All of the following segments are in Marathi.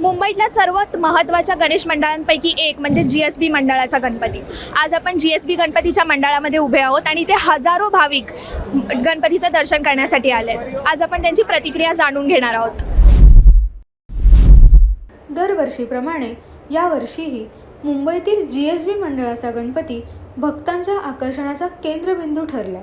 मुंबईतल्या सर्वात महत्त्वाच्या गणेश मंडळांपैकी एक म्हणजे जी एस बी मंडळाचा गणपती. आज आपण जी एस बी गणपतीच्या मंडळामध्ये उभे आहोत आणि ते हजारो भाविक गणपतीचं दर्शन करण्यासाठी आले आज आपण त्यांची प्रतिक्रिया जाणून घेणार आहोत. दरवर्षीप्रमाणे यावर्षीही मुंबईतील जी एस बी मंडळाचा गणपती भक्तांच्या आकर्षणाचा केंद्रबिंदू ठरला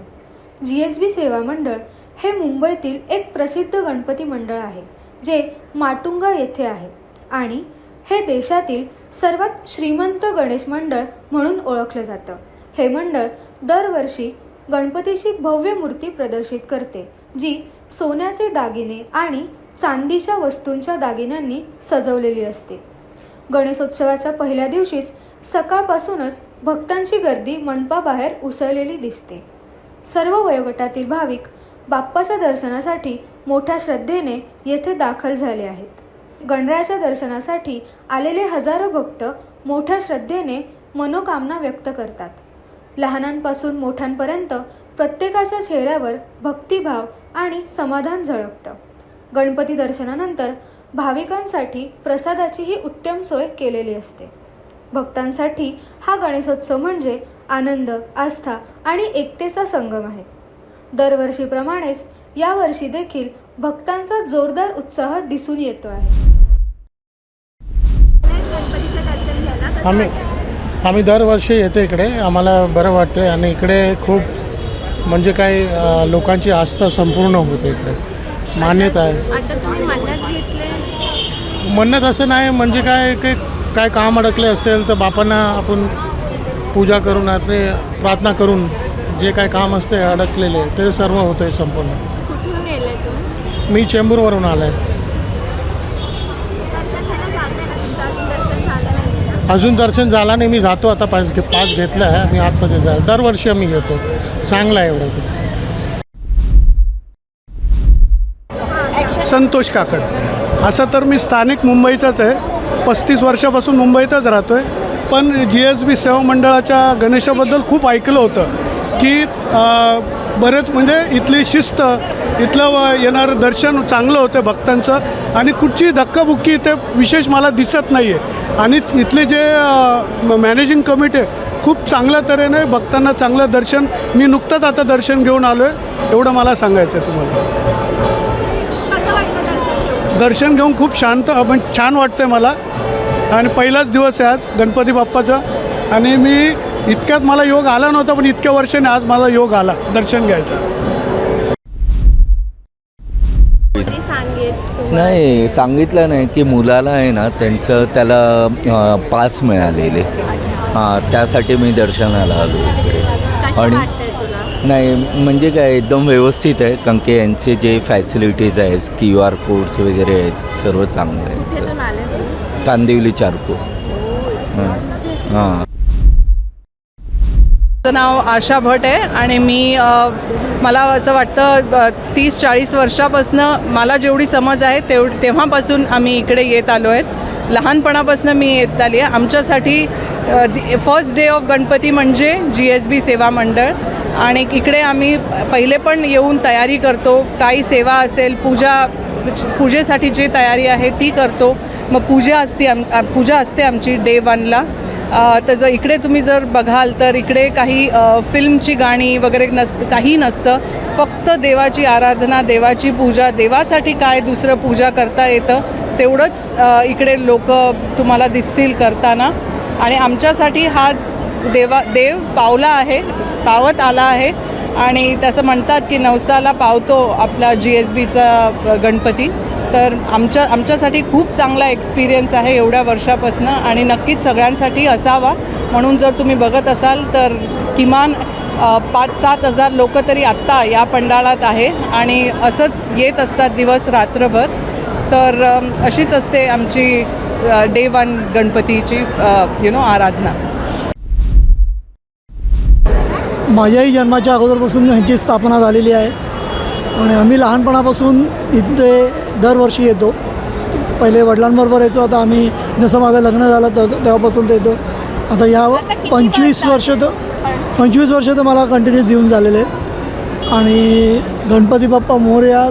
जी एस बी सेवा मंडळ हे मुंबईतील एक प्रसिद्ध गणपती मंडळ आहे जे माटुंगा येथे आहे. आणि हे देशातील सर्वात श्रीमंत गणेश मंडळ म्हणून ओळखलं जातं. हे मंडळ दरवर्षी गणपतीची भव्य मूर्ती प्रदर्शित करते जी सोन्याचे दागिने आणि चांदीच्या वस्तूंच्या दागिन्यांनी सजवलेली असते. गणेशोत्सवाच्या पहिल्या दिवशीच सकाळपासूनच भक्तांची गर्दी मंडपाबाहेर उसळलेली दिसते. सर्व वयोगटातील भाविक बाप्पाच्या दर्शनासाठी मोठ्या श्रद्धेने येथे दाखल झाले आहेत. गणरायाच्या दर्शनासाठी आलेले हजारो भक्त मोठ्या श्रद्धेने मनोकामना व्यक्त करतात. लहानांपासून मोठ्यांपर्यंत प्रत्येकाच्या चेहऱ्यावर भक्तिभाव आणि समाधान झळकतं. गणपती दर्शनानंतर भाविकांसाठी प्रसादाचीही उत्तम सोय केलेली असते. भक्तांसाठी हा गणेशोत्सव म्हणजे आनंद आस्था आणि एकतेचा संगम आहे. दरवर्षीप्रमाणेच यावर्षी देखील भक्तांचा जोरदार उत्साह दिसून येतो आहे. आम्ही आम्ही दरवर्षी येतो इकडे. आम्हाला बरं वाटते आणि इकडे खूप म्हणजे काही लोकांची आस्था संपूर्ण होते इकडे. मान्यता आहे. म्हणत असं नाही म्हणजे काय काही काय काम अडकले असेल तर बापांना आपण पूजा करून आपले प्रार्थना करून जे काय काम असते अडकलेले ते सर्व होतं संपूर्ण. मी चेंबूरवरून आलो आहे दर्शन घ्यायला जाते ना तुमचं अजून दर्शन झालं नाही ना अजून दर्शन झाला नाही मी जातो आता पास घे पास घेतला आहे आणि आतमध्ये जायला दरवर्षी आम्ही घेतो चांगला आहे एवढं. संतोष काकड. असं तर मी स्थानिक मुंबईचाच आहे. पस्तीस वर्षापासून मुंबईतच राहतो आहे पण जी एस बी सेवा मंडळाच्या गणेशाबद्दल खूप ऐकलं होतं की बरेच म्हणजे इथली शिस्त इथलं व येणारं दर्शन चांगलं होतं भक्तांचं आणि कुठची धक्काबुक्की इथे विशेष मला दिसत नाही आहे आणि इथले जे मॅनेजिंग कमिटी आहे खूप चांगल्या तऱ्हेने भक्तांना चांगलं दर्शन. मी नुकतंच आता दर्शन घेऊन आलो आहे एवढं मला सांगायचं आहे तुम्हाला. दर्शन घेऊन? खूप शांत पण छान वाटतंय मला. आणि पहिलाच दिवस आहे आज गणपती बाप्पाचा. आणि मी इतक्यात मला योग आला नव्हता पण इतक्या वर्षाने आज मला योग आला दर्शन घ्यायचं. नाही सांगितलं नाही की मुलाला आहे ना त्यांचं त्याला पास मिळालेले. हां त्यासाठी मी दर्शनाला आलो इकडे. आणि- नाही म्हणजे काय एकदम व्यवस्थित आहे कारण की यांचे जे फॅसिलिटीज आहेत क्यू आर कोड्स वगैरे आहेत सर्व चांगलं आहे. कांदिवली चारको हां हां. माझं नाव आशा भट आहे आणि मी मला असं वाटतं तीस चाळीस वर्षापासनं मला जेवढी समज आहे तेव तेव्हापासून आम्ही इकडे येत आलो आहेत. लहानपणापासून मी येत आली आहे. आमच्यासाठी फर्स्ट डे ऑफ गणपती म्हणजे जी एस बी सेवा मंडळ. आणि इकडे आम्ही पहिले पण येऊन तयारी करतो. काही सेवा असेल पूजा पूजेसाठी जी तयारी आहे ती करतो. मग पूजा असते आम पूजा असते आमची डे वनला तर जर इकडे तुम्ही जर बघाल तर इकडे काही फिल्मची गाणी वगैरे नसतं काही नसतं. फक्त देवाची आराधना देवाची पूजा देवासाठी काय दुसरं पूजा करता येतं तेवढंच इकडे लोक तुम्हाला दिसतील करताना. आणि आमच्यासाठी हा देवा देव पावला आहे पावत आला आहे. आणि तसं म्हणतात की नवसाला पावतो आपला जी एस बीचा गणपती. तर आमच्या आमच्यासाठी खूप चांगला एक्सपिरियन्स आहे एवढ्या वर्षापासनं आणि नक्कीच सगळ्यांसाठी असावा. म्हणून जर तुम्ही बघत असाल तर किमान पाच सात हजार लोक तरी आत्ता या पंडाळात आहे आणि असंच येत असतात दिवस रात्रभर. तर अशीच असते आमची डे वन गणपतीची यु नो आराधना. माझ्याही जन्माच्या अगोदरपासून ह्यांची स्थापना झालेली आहे. आणि आम्ही लहानपणापासून इथे दरवर्षी येतो. पहिले वडिलांबरोबर येतो आता आम्ही जसं माझं लग्न झालं तर तेव्हापासून ते येतो. आता ह्या पंचवीस वर्ष तर पंचवीस. वर्ष तर मला कंटिन्यूस येऊन झालेले आणि गणपती बाप्पा मोरया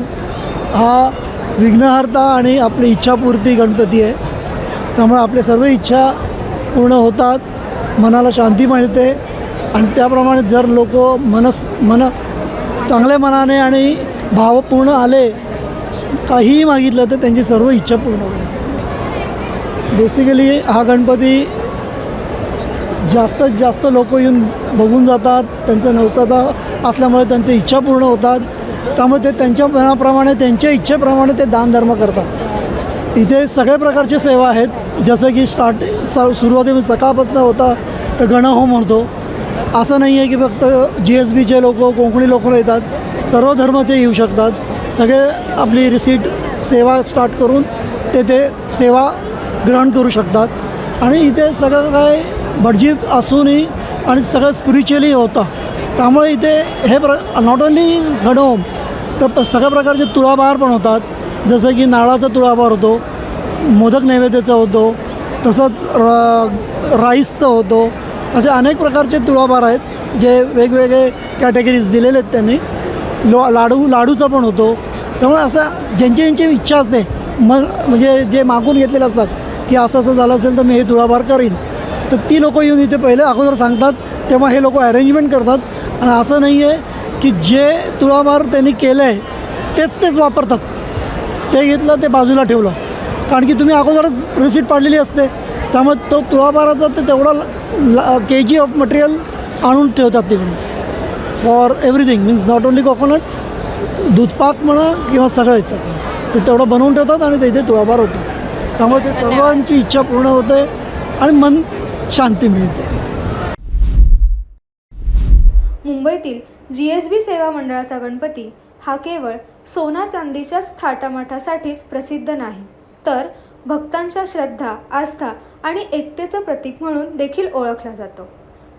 हा विघ्नहर्ता आणि आपली इच्छापूर्ती गणपती आहे. त्यामुळे आपल्या सर्व इच्छा पूर्ण होतात मनाला शांती मिळते. आणि त्याप्रमाणे जर लोक मनस मन चांगल्या मनाने आणि भावपूर्ण आले काहीही मागितलं तर त्यांची सर्व इच्छा पूर्ण होईल. बेसिकली हा गणपती जास्तीत जास्त लोक येऊन बघून जातात त्यांचा नवसाचा असल्यामुळे त्यांच्या इच्छा पूर्ण होतात. त्यामुळे ते त्यांच्या मनाप्रमाणे त्यांच्या इच्छेप्रमाणे ते दानधर्म करतात. इथे सगळ्या प्रकारच्या सेवा आहेत. जसं की स्टार्ट स सुरुवातीला सकाळपासून होता तर गणहोम होतो असं नाही आहे की फक्त जी एस बीचे लोक कोकणी लोक येतात. सर्व धर्माचे येऊ शकतात. सगळे आपली रिसीट सेवा स्टार्ट करून ते ते सेवा ग्रहण करू शकतात. आणि इथे सगळं काय भटजीप असूनही आणि सगळं स्पिरिच्युअली होतं. त्यामुळे इथे हे प्र नॉट ओन्ली घडोम तर सगळ्या प्रकारचे तुळाभार पण होतात. जसं की नाळाचा तुळाबार होतो मोदक नैवेद्याचा होतो तसंच र राईसचं होतो असे अनेक प्रकारचे तुळाबार आहेत जे वेगवेगळे कॅटेगरीज दिलेले आहेत त्यांनी. लो लाडू लाडूचा पण होतो. त्यामुळे असं ज्यांची ज्यांची इच्छा असते मग म्हणजे जे मागून घेतलेले असतात की असं असं झालं असेल तर मी हे तुळाबार करीन. तर ती लोकं येऊन इथे पहिले अगोदर सांगतात तेव्हा हे लोक अरेंजमेंट करतात. आणि असं नाही आहे की जे तुळाबार त्यांनी केलं आहे तेच तेच वापरतात. ते घेतलं ते बाजूला ठेवलं. कारण की तुम्ही अगोदरच रिसीट पाडलेली असते. त्यामुळे तो तुळाबाराचा ते तेवढा के जी ऑफ मटेरियल आणून ठेवतात तिकडून for everything means not only coconut दूधपाक म्हणा किंवा सगळंच ते तेवढं बनवून ठेवतात आणि ते इथे तुळाबार होतो. त्यामुळे ते सर्वांची इच्छा पूर्ण होते आणि मन शांती मिळते. मुंबईतील जी एस बी सेवा मंडळाचा गणपती हा केवळ सोना चांदीच्याच थाटामाटासाठीच प्रसिद्ध नाही. तर भक्तांच्या श्रद्धा आस्था आणि एकतेचं प्रतीक म्हणून देखील ओळखला जातो.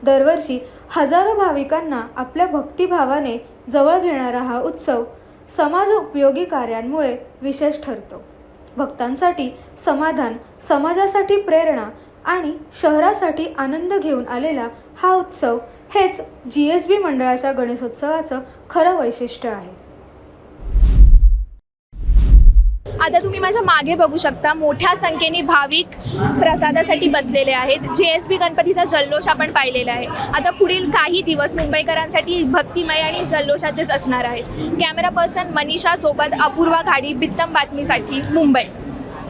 दरवर्षी हजारो भाविकांना आपल्या भक्तिभावाने जवळ घेणारा हा उत्सव समाज उपयोगी कार्यांमुळे विशेष ठरतो. भक्तांसाठी समाधान समाजासाठी प्रेरणा आणि शहरासाठी आनंद घेऊन आलेला हा उत्सव हेच जी एस बी मंडळाच्या गणेशोत्सवाचं खरं वैशिष्ट्य आहे. आता तुम्ही माझ्या मागे बघू शकता मोठ्या संख्येने भाविक प्रसादासाठी बसलेले आहेत. जे एस बी गणपतीचा जल्लोष आपण पाहिलेला आहे. आता पुढील काही दिवस मुंबईकरांसाठी भक्तिमय आणि जल्लोषाचेच असणार आहेत. कॅमेरा पर्सन मनीषा सोबत अपूर्वा घाडी बित्तम बातमीसाठी मुंबई.